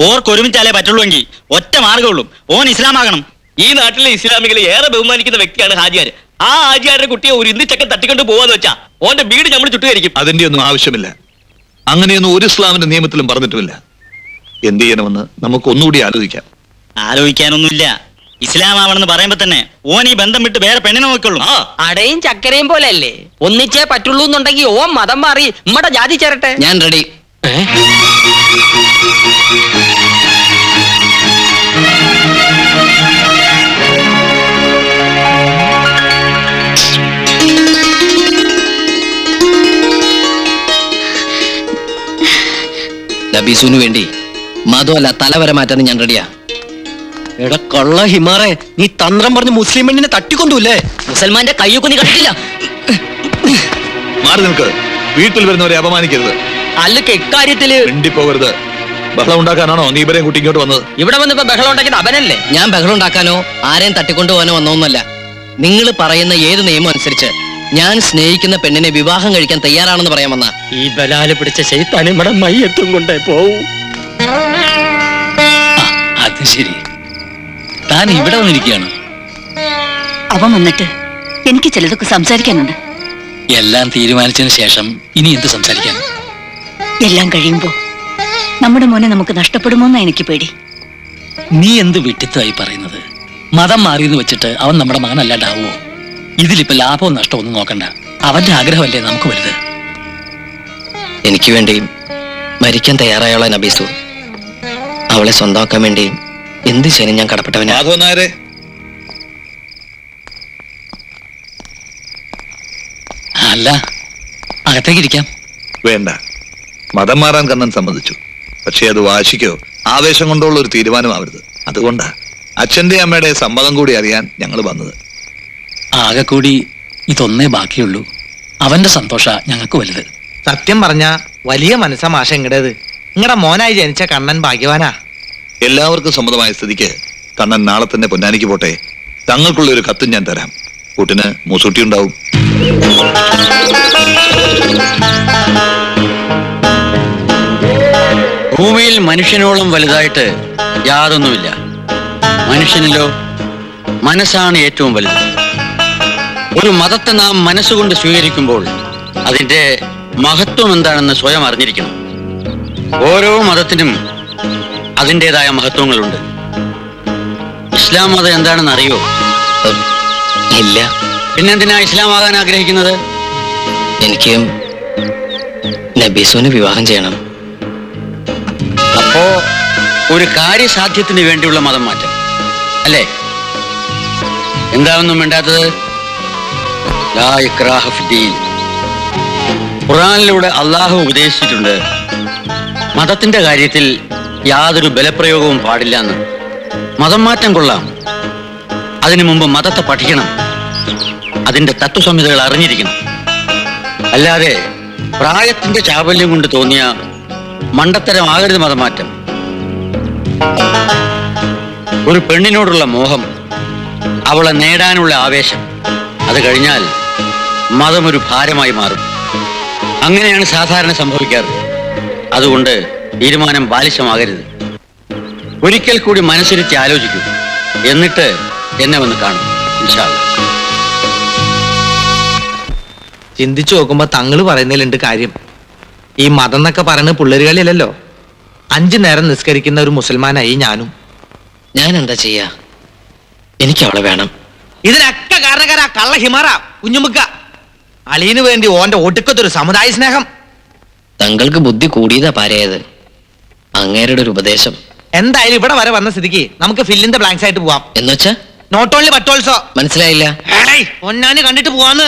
ഓർക്ക് ഒരുമിച്ചാലേ പറ്റുള്ളൂവെങ്കിൽ ഒറ്റ മാർഗമുള്ളൂ. ഓൻ ഇസ്ലാമാകണം. ഈ നാട്ടിലെ ഇസ്ലാമികൾ ഏറെ ബഹുമാനിക്കുന്ന വ്യക്തിയാണ് ഹാജിയാർ ആ ഹാജിയാരുടെ കുട്ടിയെ ഒരു ഇന്ത്യച്ചക്കൻ തട്ടിക്കൊണ്ട് പോവാന്ന് വെച്ചാ ഓന്റെ വീട് നമ്മൾ ചുട്ടുകരിക്കും. അതിന്റെ ഒന്നും ആവശ്യമില്ല. അങ്ങനെയൊന്നും ഒരു ഇസ്ലാമിന്റെ നിയമത്തിലും പറഞ്ഞിട്ടുമില്ല. എന്ത് ചെയ്യണമെന്ന് നമുക്ക് ഒന്നുകൂടി ആലോചിക്കാം. ആലോചിക്കാനൊന്നുമില്ല. ഇസ്ലാം ആവണമെന്ന് പറയുമ്പോ തന്നെ ഓൻ ഈ ബന്ധം വിട്ട് വേറെ പെണ്ണിനെ നോക്കുള്ളൂ അടയും ചക്കരയും പോലെ അല്ലേ ഒന്നിച്ചേ പറ്റുള്ളൂ എന്നുണ്ടെങ്കിൽ ഓൻ മതം മാറി നമ്മടെ ജാതി ചേരട്ടെ. ഞാൻ റെഡി. നബീസുവിന് വേണ്ടി. മതമല്ല തലവരെ മാറ്റാൻ ഞാൻ റെഡിയാ എടാ കൊള്ള ഹിമാറെ നീ തന്ത്രം പറഞ്ഞ് മുസ്ലിം പെണ്ണിനെ തട്ടിക്കൊണ്ടുല്ലേ? മുസൽമാന്റെ കയ്യൊക്കെ നീ കണ്ടിട്ടില്ല. മാറി നിൽക്ക്. വീട്ടിൽ വരുന്നവരെ അപമാനിക്കരുത്. അല്ലെ ഇക്കാര്യത്തിൽ മിണ്ടിപ്പോകരുത്. ബഹളം ഉണ്ടാക്കാനാണോ നീ ഇവരെയും കുട്ടി ഇങ്ങോട്ട് വന്നത്? ഇവിടെ വന്നിപ്പോ ബഹളം ഉണ്ടാക്കിയത് അവനല്ലേ? ഞാൻ ബഹളം ഉണ്ടാക്കാനോ ആരെയും തട്ടിക്കൊണ്ടുപോകാനോ വന്നോന്നല്ല നിങ്ങൾ പറയുന്ന ഏത് നിയമം അനുസരിച്ച് ഞാൻ സ്നേഹിക്കുന്ന പെണ്ണിനെ വിവാഹം കഴിക്കാൻ തയ്യാറാണെന്ന് പറയാൻ വന്ന ഈ ബലാൽ പിടിച്ച ശൈത്താൻ ഇവിടെ മയ്യത്തും കൊണ്ടേ പോവും. അത് ശരി. താൻ ഇവിടെ വന്നിരിക്കുകയാണ്. അവൻ വന്നിട്ട് എനിക്ക് ചിലതൊക്കെ സംസാരിക്കാനുണ്ട്. എല്ലാം തീരുമാനിച്ചതിന് ശേഷം ഇനി എന്ത് സംസാരിക്കാൻ എല്ലാം കഴിയുമ്പോ നമ്മുടെ മോനെ നമുക്ക് നഷ്ടപ്പെടുമോന്നാ എനിക്ക് പേടി. നീ എന്ത് വിട്ടിത്തമായി പറയുന്നത്? മതം മാറിയെന്ന് വെച്ചിട്ട് അവൻ നമ്മുടെ മകനല്ലാണ്ടാവോ ഇതിലിപ്പോ ലാഭവും നഷ്ടവും ഒന്നും നോക്കണ്ട. അവന്റെ ആഗ്രഹമല്ലേ നമുക്ക് വലുത്? എനിക്ക് വേണ്ടി മരിക്കാൻ തയ്യാറായുള്ള നബീസു അവളെ സ്വന്തമാക്കാൻ വേണ്ടി എന്ത് ചെയ്യാനും ഞാൻ കടപ്പെട്ടവനാ. അല്ല അകത്തേക്ക് ഇരിക്കാം വേണ്ട. മതം മാറാൻ കണ്ണൻ സമ്മതിച്ചു. പക്ഷേ അത് വാശിക്കോ ആവേശം കൊണ്ടുള്ള ഒരു തീരുമാനമാവരുത്. അതുകൊണ്ടാ അച്ഛന്റെ അമ്മയുടെ സമ്മതം കൂടി അറിയാൻ ഞങ്ങൾ വന്നത്. ആകെ കൂടി ഇതൊന്നേ ബാക്കിയുള്ളൂ. അവന്റെ സന്തോഷ ഞങ്ങൾക്ക് വലുത്. സത്യം പറഞ്ഞ വലിയ മനസ്സാ മാഷ ഇങ്ങടേത്. നിങ്ങളുടെ മോനായി ജനിച്ച കണ്ണൻ ഭാഗ്യവാനാ. എല്ലാവർക്കും സമ്മതമായ സ്ഥിതിക്ക് കണ്ണൻ നാളെ തന്നെ പൊന്നാനിക്ക് പോട്ടെ. തങ്ങൾക്കുള്ള ഒരു കത്തും ഞാൻ തരാം. കൂട്ടിന് മൂസൂട്ടി ഉണ്ടാവും ഭൂമിയിൽ മനുഷ്യനോളം വലുതായിട്ട് യാതൊന്നുമില്ല. മനുഷ്യനിലോ മനസ്സാണ് ഏറ്റവും വലുത്. ഒരു മതത്തെ നാം മനസ്സുകൊണ്ട് സ്വീകരിക്കുമ്പോൾ അതിന്റെ മഹത്വം എന്താണെന്ന് സ്വയം അറിഞ്ഞിരിക്കണം. ഓരോ മതത്തിനും അതിന്റെതായ മഹത്വങ്ങളുണ്ട്. ഇസ്ലാം മതം എന്താണെന്ന് അറിയോ ഇല്ല. പിന്നെന്തിനാ ഇസ്ലാം ആകാൻ ആഗ്രഹിക്കുന്നത്? എനിക്ക് നബീസുവിനെ വിവാഹം ചെയ്യണം. അപ്പോ ഒരു കാര്യസാധ്യത്തിന് വേണ്ടിയുള്ള മതം മാറ്റം. അല്ലേ? എന്താണെന്നും വേണ്ടാത്തത് ഖുർആനിലൂടെ അള്ളാഹു ഉപദേശിച്ചിട്ടുണ്ട് മതത്തിന്റെ കാര്യത്തിൽ യാതൊരു ബലപ്രയോഗവും പാടില്ല എന്ന്. മതം മാറ്റം കൊള്ളാം. അതിനു മുമ്പ് മതത്തെ പഠിക്കണം. അതിന്റെ തത്വസംഹിതകൾ അറിഞ്ഞിരിക്കണം. അല്ലാതെ പ്രായത്തിന്റെ ചാബല്യം കൊണ്ട് തോന്നിയ മണ്ടത്തരമാകരുത് മതമാറ്റം. ഒരു പെണ്ണിനോടുള്ള മോഹം അവളെ നേടാനുള്ള ആവേശം അത് കഴിഞ്ഞാൽ മതം ഒരു ഭാരമായി മാറും. അങ്ങനെയാണ് സാധാരണ സംഭവിക്കാറ്. അതുകൊണ്ട് തീരുമാനം ബാലിശമാകരുത്. ഒരിക്കൽ കൂടി മനസ്സിരുത്തി ആലോചിക്കൂ. എന്നിട്ട് എന്നെ വന്ന് കാണും. ചിന്തിച്ചു നോക്കുമ്പോ തങ്ങൾ പറയുന്നതിലുണ്ട് കാര്യം. ഈ മതം എന്നൊക്കെ പറയുന്നത് പിള്ളേരുകളിലല്ലോ അഞ്ചു നേരം നിസ്കരിക്കുന്ന ഒരു മുസൽമാനായി ഞാനും. ഞാൻ എന്താ ചെയ്യാ? എനിക്ക് അവളെ വേണം. ഇതിനൊക്കെ കാരണക്കാരാ കള്ള ഹിമാറ കുഞ്ഞുമുക്ക. അളിയന് വേണ്ടി ഓന്റെ ഒടുക്കത്തൊരു സമുദായ സ്നേഹം. തങ്ങൾക്ക് ബുദ്ധി കൂടിയതാ പാരയത് അങ്ങേരുടെ ഒരു ഉപദേശം. എന്തായാലും ഇവിടെ വരെ വന്ന സ്ഥിതിക്ക് നമുക്ക് ഫില്ലിന്റെ ബ്ലാങ്ക്സ് ആയിട്ട് പോവാം. എന്നുവെച്ചാ നോട്ട് ഓൺലി ബട്ട് ഓൾസോ മനസ്സിലായില്ല. ഒന്നാന് കണ്ടിട്ട് പോവാന്ന്.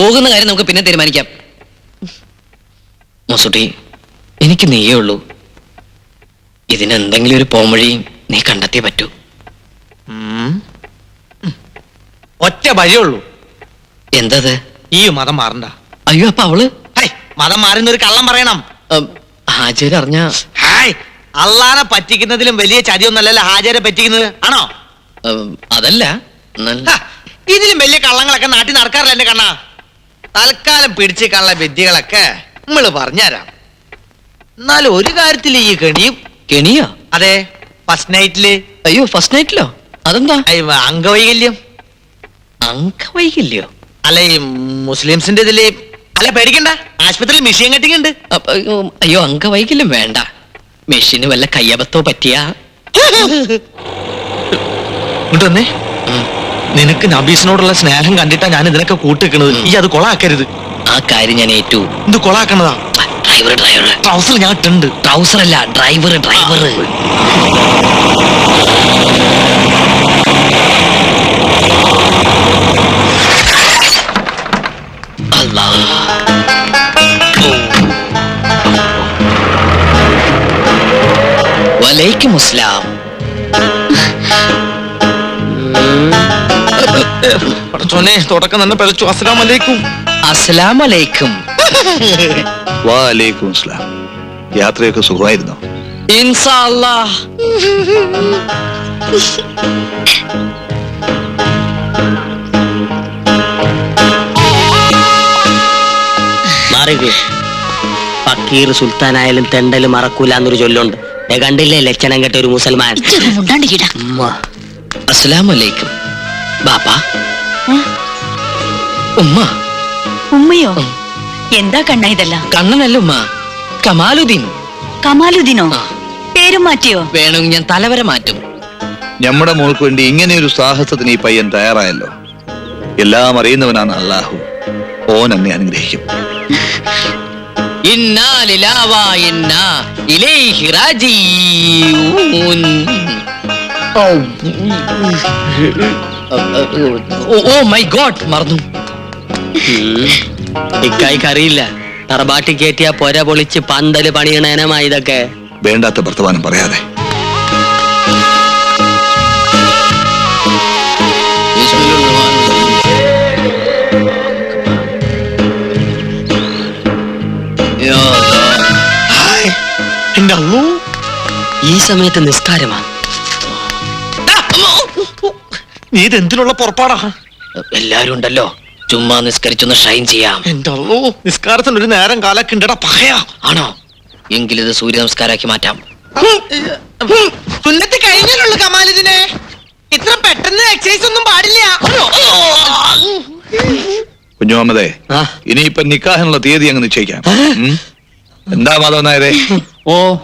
പോകുന്ന കാര്യം നമുക്ക് പിന്നെ തീരുമാനിക്കാം. മസുട്ടി എനിക്ക് നീയേ ഉള്ളൂ. ഇതിനെന്തെങ്കിലും ഒരു പോംവഴി നീ കണ്ടെത്തിയേ പറ്റൂ. ഒറ്റ ഒറ്റ വഴിയുള്ളൂ എന്തത്? ഈ മതം മാറണ്ട. അയ്യോ അപ്പൊ അവൾ? ഹൈ മതം മാറുന്ന ഒരു കള്ളം പറയണം. ഹാജര് അറിഞ്ഞ? ഹായ് അള്ളാനെ പറ്റിക്കുന്നതിലും വലിയ ചതിയൊന്നല്ലല്ലോ ഹാജരെ പറ്റിക്കുന്നത്. ആണോ? അതല്ല. ഇതിലും വലിയ കള്ളങ്ങളൊക്കെ നാട്ടിൽ നടക്കാറില്ല എന്റെ കണ്ണാ. തൽക്കാലം പിടിച്ച് കള്ള വിദ്യകളൊക്കെ നമ്മൾ പറഞ്ഞുതരാം. എന്നാലും ഒരു കാര്യത്തിൽ ഈ കെണിയും കെണിയോ? അതെ ഫസ്റ്റ് നൈറ്റിൽ അയ്യോ ഫസ്റ്റ് നൈറ്റിലോ അതെന്താ? അംഗവൈകല്യം. അങ്കവൈകില്ലയോ അല്ല ഈ മുസ്ലിംസിന്റെ ഇതിൽ അല്ല പേടിക്കണ്ട. ആശുപത്രിയിൽ മെഷീൻ കട്ടിങ് ഉണ്ട്. അപ്പ, അയ്യോ, അയ്യോ അങ്കവൈകില്യം വേണ്ട. മെഷീന് വല്ല കയ്യബത്തോ പറ്റിയ? ഇങ്ങോട്ട് വന്നേ. നിനക്ക് നബീസിനോടുള്ള സ്നേഹം കണ്ടിട്ടാ ഞാൻ ഇതിനൊക്കെ കൂട്ടിക്കണത് ഈ അത് കൊളാക്കരുത്. ആ കാര്യം ഞാൻ ഏറ്റു. ഇത് കൊളാക്കണതാ. ഡ്രൈവർ ഡ്രൈവർ ട്രൗസർ ഞാൻ ഇട്ടുണ്ട് ട്രൗസർ അല്ല ഡ്രൈവർ ഡ്രൈവർ വലൈക്കും അസ്സലാം. പടച്ചോനെ തുടക്കം തന്നെ പിഴച്ചു അസ്സലാം വലൈക്കും അസ്സലാം. അലൈക്കും വാലേക്കും സ്ലാം യാത്രയൊക്കെ സുഖമായിരുന്നോ? ഇൻസാ അല്ലാഹ് മാറിക്ക്. ഫക്കീർ സുൽത്താനായാലും തെണ്ടലും മറക്കൂല എന്നൊരു ചൊല്ലുണ്ട്. ദേ കണ്ടില്ലേ ലക്ഷണം കെട്ട ഒരു മുസൽമാൻ? ഇച്ചൊരു മുണ്ടാണ്ടിക്കിട ഉമ്മ. അസ്സലാം അലൈക്കും ബാപ്പ ഉമ്മ. ഉമ്മയോ? എന്താ കണ്ണ ഇതല്ല? കണ്ണനല്ല ഉമ്മ. കമാലുദ്ദീൻ. കമാലുദ്ദീനോ. പേരും മാറ്റിയോ? വേണമെങ്കിൽ ഞാൻ തലവര മാറ്റും. നമ്മുടെ മോൾക്ക് വേണ്ടി ഇങ്ങനെ ഒരു സാഹസത്തിന് ഈ പയ്യൻ തയ്യാറായല്ലോ. എല്ലാം അറിയുന്നവനാണ് അള്ളാഹു ഓൻ എന്നെ അനുഗ്രഹിക്കും. ഓ മൈ ഗോഡ് മറന്നു. ഇക്കായിക്ക് അറിയില്ല. തറബാട്ടി കയറ്റിയ പൊര പൊളിച്ച് പന്തൽ പണിയണേനമായി ഇതൊക്കെ. വേണ്ടാത്ത വർത്തമാനം പറയാതെ. സമയത്ത് നിസ്കാരമാണ് നീ ഇത് എന്തിനുള്ള പുറപ്പാടാ? എല്ലാരും ഉണ്ടല്ലോ. ചുമ്മാ നിസ്കരിച്ചൊന്ന് ഷൈൻ ചെയ്യാം. എന്റെ അള്ളൂ നിസ്കാരത്തിന് ഒരു നേരം കാലൊക്കെ ഉണ്ടടാ പഹയാ ആണോ? എങ്കിലിത് സൂര്യ നമസ്കാരാക്കി മാറ്റാം. സുന്നത്ത് കഴിഞ്ഞാലുള്ള കമാലിതിനെ. ഇത്ര പെട്ടെന്ന് എക്സസൈസ് ഒന്നും പാടില്ല. കുഞ്ഞുമുഹമ്മദേ ആ. ഇനിയിപ്പൊ നിക്കാഹിനുള്ള തീയതി അങ്ങ് നിശ്ചയിക്കാം. എന്താ മാധവൻ നായരെ? ഓ